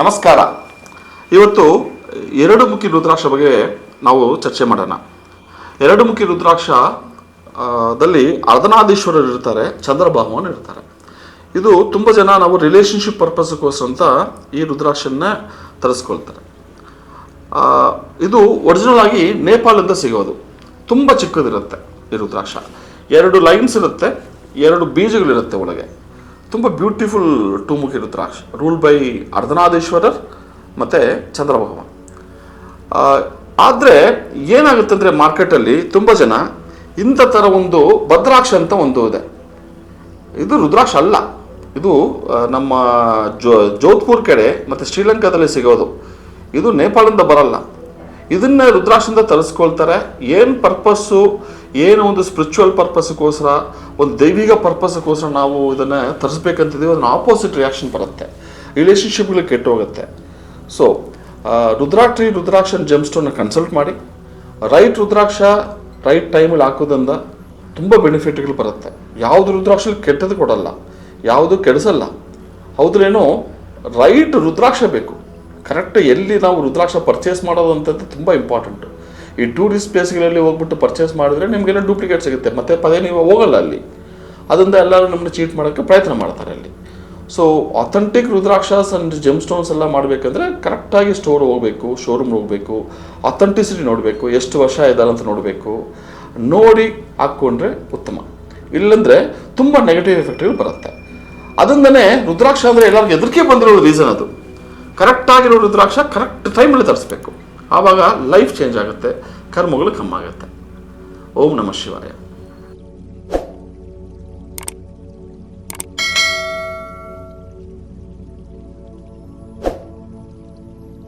ನಮಸ್ಕಾರ. ಇವತ್ತು ಎರಡು ಮುಖಿ ರುದ್ರಾಕ್ಷ ಬಗ್ಗೆ ನಾವು ಚರ್ಚೆ ಮಾಡೋಣ. ಎರಡು ಮುಖಿ ರುದ್ರಾಕ್ಷ ದಲ್ಲಿ ಅರ್ಧನಾದೀಶ್ವರರು ಇರ್ತಾರೆ ಚಂದ್ರಭಾಮವನ್ನು ಇರ್ತಾರೆ. ಇದು ತುಂಬ ಜನ ನಾವು ರಿಲೇಷನ್ಶಿಪ್ ಪರ್ಪಸ್ಗೋಸ್ಕರ ಅಂತ ಈ ರುದ್ರಾಕ್ಷನ್ನ ತರಿಸ್ಕೊಳ್ತಾರೆ. ಇದು ಒರಿಜಿನಲ್ ಆಗಿ ನೇಪಾಳದಿಂದ ಸಿಗೋದು. ತುಂಬ ಚಿಕ್ಕದಿರುತ್ತೆ ಈ ರುದ್ರಾಕ್ಷ. ಎರಡು ಲೈನ್ಸ್ ಇರುತ್ತೆ, ಎರಡು ಬೀಜಗಳಿರುತ್ತೆ ಒಳಗೆ. ತುಂಬ ಬ್ಯೂಟಿಫುಲ್ ಟೂಮುಖಿ ರುದ್ರಾಕ್ಷ ರೂಲ್ ಬೈ ಅರ್ಧನಾದೇಶ್ವರರ್ ಮತ್ತು ಚಂದ್ರಭಗವ ಆದರೆ ಏನಾಗುತ್ತೆ ಅಂದರೆ ಮಾರ್ಕೆಟಲ್ಲಿ ತುಂಬ ಜನ ಇಂಥ ಥರ ಒಂದು ಭದ್ರಾಕ್ಷ ಅಂತ ಒಂದು ಇದೆ. ಇದು ರುದ್ರಾಕ್ಷ ಅಲ್ಲ. ಇದು ನಮ್ಮ ಜೋ, ಜೋಧ್ಪುರ್ ಕಡೆ ಮತ್ತು ಶ್ರೀಲಂಕಾದಲ್ಲಿ ಸಿಗೋದು. ಇದು ನೇಪಾಳದಿಂದ ಬರಲ್ಲ. ಇದನ್ನ ರುದ್ರಾಕ್ಷದಿಂದ ತರಿಸ್ಕೊಳ್ತಾರೆ ಏನು ಪರ್ಪಸ್ಸು, ಏನು ಒಂದು ಸ್ಪಿರಿಚುವಲ್ ಪರ್ಪಸ್ಗೋಸ್ಕರ ಒಂದು ದೈವಿಕ ಪರ್ಪಸ್ಗೋಸ್ಕರ ನಾವು ಇದನ್ನು ತರಿಸ್ಬೇಕಂತಿದ್ದೀವಿ ಅದನ್ನ ಆಪೋಸಿಟ್ ರಿಯಾಕ್ಷನ್ ಬರುತ್ತೆ. ರಿಲೇಷನ್ಶಿಪ್ಗಳು ಕೆಟ್ಟು ಹೋಗುತ್ತೆ ಸೊ ರುದ್ರಾಕ್ಷಿ ರುದ್ರಾಕ್ಷನ್ ಜೆಮ್ಸ್ಟೋನ್ನ ಕನ್ಸಲ್ಟ್ ಮಾಡಿ. ರೈಟ್ ರುದ್ರಾಕ್ಷ ರೈಟ್ ಟೈಮಲ್ಲಿ ಹಾಕೋದ್ರಿಂದ ತುಂಬ ಬೆನಿಫಿಟ್ಗಳು ಬರುತ್ತೆ. ಯಾವುದು ರುದ್ರಾಕ್ಷ ಕೆಟ್ಟದ್ದು ಕೊಡಲ್ಲ, ಯಾವುದು ಕೆಡಿಸಲ್ಲ. ಹೌದ್ರೇನು ರೈಟ್ ರುದ್ರಾಕ್ಷ ಬೇಕು. ಕರೆಕ್ಟ್ ಎಲ್ಲಿ ನಾವು ರುದ್ರಾಕ್ಷ ಪರ್ಚೇಸ್ ಮಾಡೋದು ಅಂತದ್ದು ತುಂಬ ಇಂಪಾರ್ಟೆಂಟು ಈ ಟೂರಿಸ್ಟ್ ಪ್ಲೇಸ್ಗಳಲ್ಲಿ ಹೋಗ್ಬಿಟ್ಟು ಪರ್ಚೇಸ್ ಮಾಡಿದ್ರೆ ನಿಮಗೆಲ್ಲ ಡೂಪ್ಲಿಕೇಟ್ ಸಿಗುತ್ತೆ. ಮತ್ತೆ ಪದೇ ನೀವು ಹೋಗಲ್ಲ ಅಲ್ಲಿ. ಅದರಿಂದ ಎಲ್ಲರೂ ನಮ್ಮನ್ನ ಚೀಟ್ ಮಾಡೋಕ್ಕೆ ಪ್ರಯತ್ನ ಮಾಡ್ತಾರೆ ಅಲ್ಲಿ. So authentic rudrakshas and gem stones ಎಲ್ಲ ಮಾಡಬೇಕಂದ್ರೆ ಕರೆಕ್ಟಾಗಿ ಸ್ಟೋರ್ ಹೋಗಬೇಕು ಶೋರೂಮ್ ಹೋಗಬೇಕು ಅಥೆಂಟಿಸಿಟಿ ನೋಡಬೇಕು, ಎಷ್ಟು ವರ್ಷ ಇದ್ದಾರೆ ಅಂತ ನೋಡಬೇಕು. ನೋಡಿ ಹಾಕ್ಕೊಂಡ್ರೆ ಉತ್ತಮ. ಇಲ್ಲಂದ್ರೆ ತುಂಬ ನೆಗೆಟಿವ್ ಎಫೆಕ್ಟ್ಗಳು ಬರುತ್ತೆ. ಅದರಿಂದನೇ ರುದ್ರಾಕ್ಷ ಅಂದರೆ ಎಲ್ಲರಿಗೂ ಹೆದರಿಕೆ ಬಂದಿರೋ ರೀಸನ್ ಅದು. ಕರೆಕ್ಟಾಗಿರೋ ರುದ್ರಾಕ್ಷ ಕರೆಕ್ಟ್ ಟೈಮಲ್ಲಿ ತರಿಸ್ಬೇಕು. ಆವಾಗ ಲೈಫ್ ಚೇಂಜ್ ಆಗುತ್ತೆ, ಕರ್ಮಗಳು ಕಮ್ಮಿ ಆಗುತ್ತೆ. ಓಂ ನಮಃ ಶಿವಾಯ.